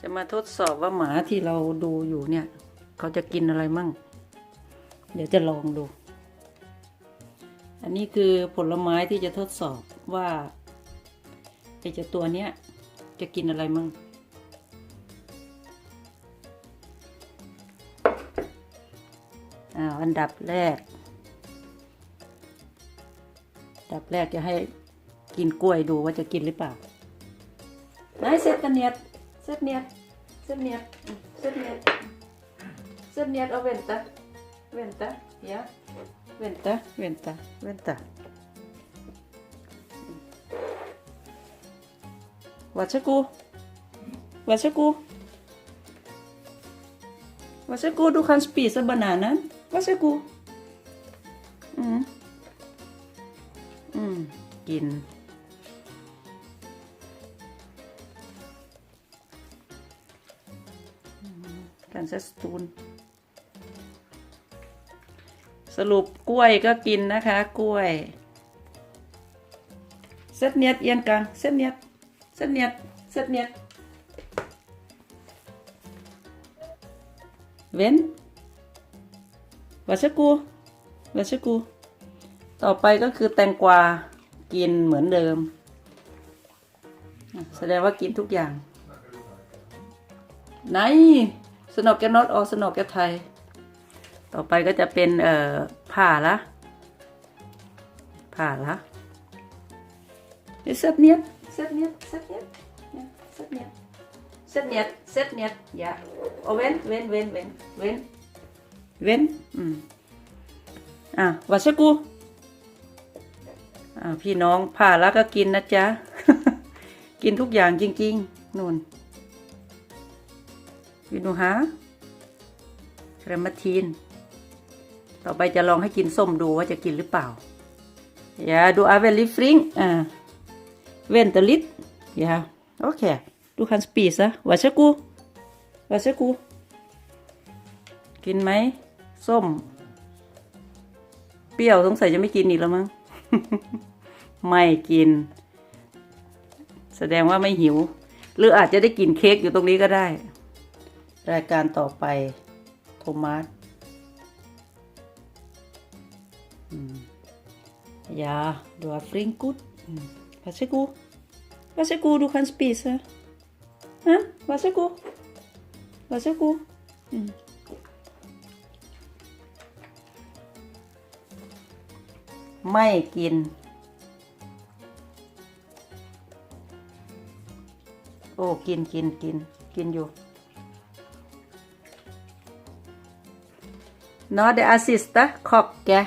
จะมาทดสอบว่าหมาที่เราดูอยู่เนี่ย เขาจะกินอะไรมั่ง เดี๋ยวจะลองดู อันนี้คือผลไม้ที่จะทดสอบว่าไอเจ้าตัวเนี้ยจะกินอะไรมั่งอ้าวอันดับแรก อันดับแรกจะให้กินกล้วยดูว่าจะกินหรือเปล่าไหนเซตเนียเซตเนียด เซตเนียดอืมเซตเนียดเซตเนียดเอาเวนตาเวนตา ja vänta vänta vänta varsågod varsågod varsågod du kan spisa bananen varsågod mm mm กิน กันซะสตูน สรุปกล้วยก็กินนะคะ กล้วยเซตเนียดเอียนกลางเซตเนียดเซตเนียดเซตเนียดเว้นวัชกูวัชกู ต่อไปก็คือแตงกวากินเหมือนเดิม แสดงว่ากินทุกอย่าง ไหน สนอกแกน็อตออกสนอกแกไทย ต่อไปก็จะเป็นเอ่อผ่าละผ่าละเซตเนียดเซตเนียดเซตเนียดเซตเนียดเซตเนียดเซตเนียดอย่าเอาเว้นเว้นเว้นเว้นเว้นเว้นอืมอะวัชกูอ่าพี่น้องผ่าล้วก็กินนะจ๊ะ กินทุกอย่างจริง ๆนู่น วินูฮะแครมาทีน ต่อไปจะลองให้กินส้มดูว่าจะกินหรือเปล่าอย่าดูอาเวลิฟริงอ่าเวนเตลิตอย่าโอเคดูคันสปีซะวาชกูวาชกูกินไหมส้ม เปรี้ยวสงสัยจะไม่กินอีกแล้วมั้ง ไม่กิน แสดงว่าไม่หิว หรืออาจจะได้กินเค้กอยู่ตรงนี้ก็ได้ รายการต่อไป โทมัสยาดูอฟริงกุดวาเซกูวาเซกูดูคันสปีซะฮะวาเซกูวาเซกูไม่กิน โอ้ กินกินกินกินอยู่ Nå, det er siste. Kokke.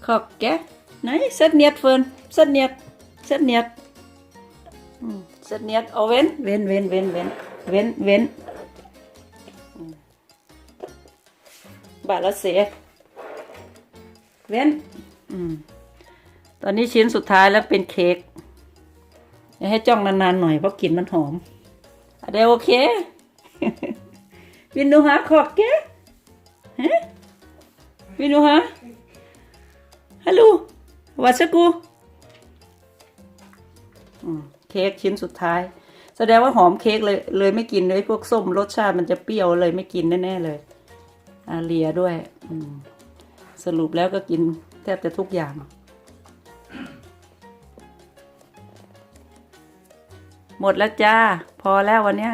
Kokke. Nei, sett ned, Føn. Sett ned. Sett ned. Mm, Sett ned. Og vend. Vend, vend, vend, vend. Vend, vend. Mm. Bare se. Vend. อืมตอนนี้ชิ้นสุดท้ายแล้วเป็นเค้กอย่าให้จ้องนานๆหน่อยเพราะกลิ่นมันหอมอะเดโอเค วินดูหาขอบเก๊ ฮะวินดูหาฮัลโหลวัชกูเค้กชิ้นสุดท้าย แสดงว่าหอมเค้กเลยเลยไม่กินเลยพวกส้มรสชาติมันจะเปรี้ยวเลยไม่กินแน่ๆเลยอาเลียด้วยสรุปแล้วก็กินแทบจะทุกอย่างหมดแล้วจ้า พอแล้ววันนี้